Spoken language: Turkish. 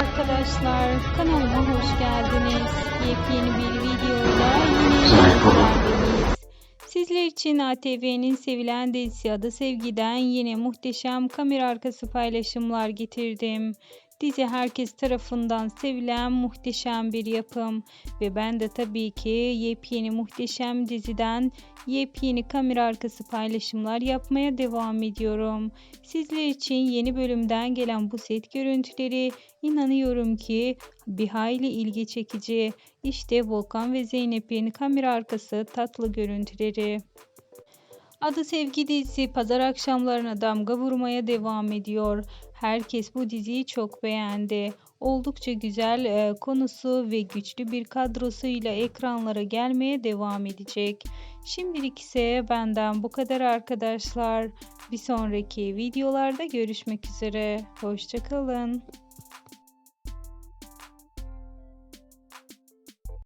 Arkadaşlar kanalıma hoş geldiniz. Yepyeni bir videoyla yine sizlerleyiz. Sizler için ATV'nin sevilen dizisi Adı Sevgi'den yine muhteşem kamera arkası paylaşımlar getirdim. Dizi herkes tarafından sevilen muhteşem bir yapım ve ben de tabii ki yepyeni muhteşem diziden yepyeni kamera arkası paylaşımlar yapmaya devam ediyorum. Sizler için yeni bölümden gelen bu set görüntüleri inanıyorum ki bir hayli ilgi çekici. İşte Volkan ve Zeynep'in kamera arkası tatlı görüntüleri. Adı Sevgi dizisi pazar akşamlarına damga vurmaya devam ediyor. Herkes bu diziyi çok beğendi. Oldukça güzel e, konusu ve güçlü bir kadrosuyla ekranlara gelmeye devam edecek. Şimdilik ise benden bu kadar arkadaşlar. Bir sonraki videolarda görüşmek üzere. Hoşçakalın.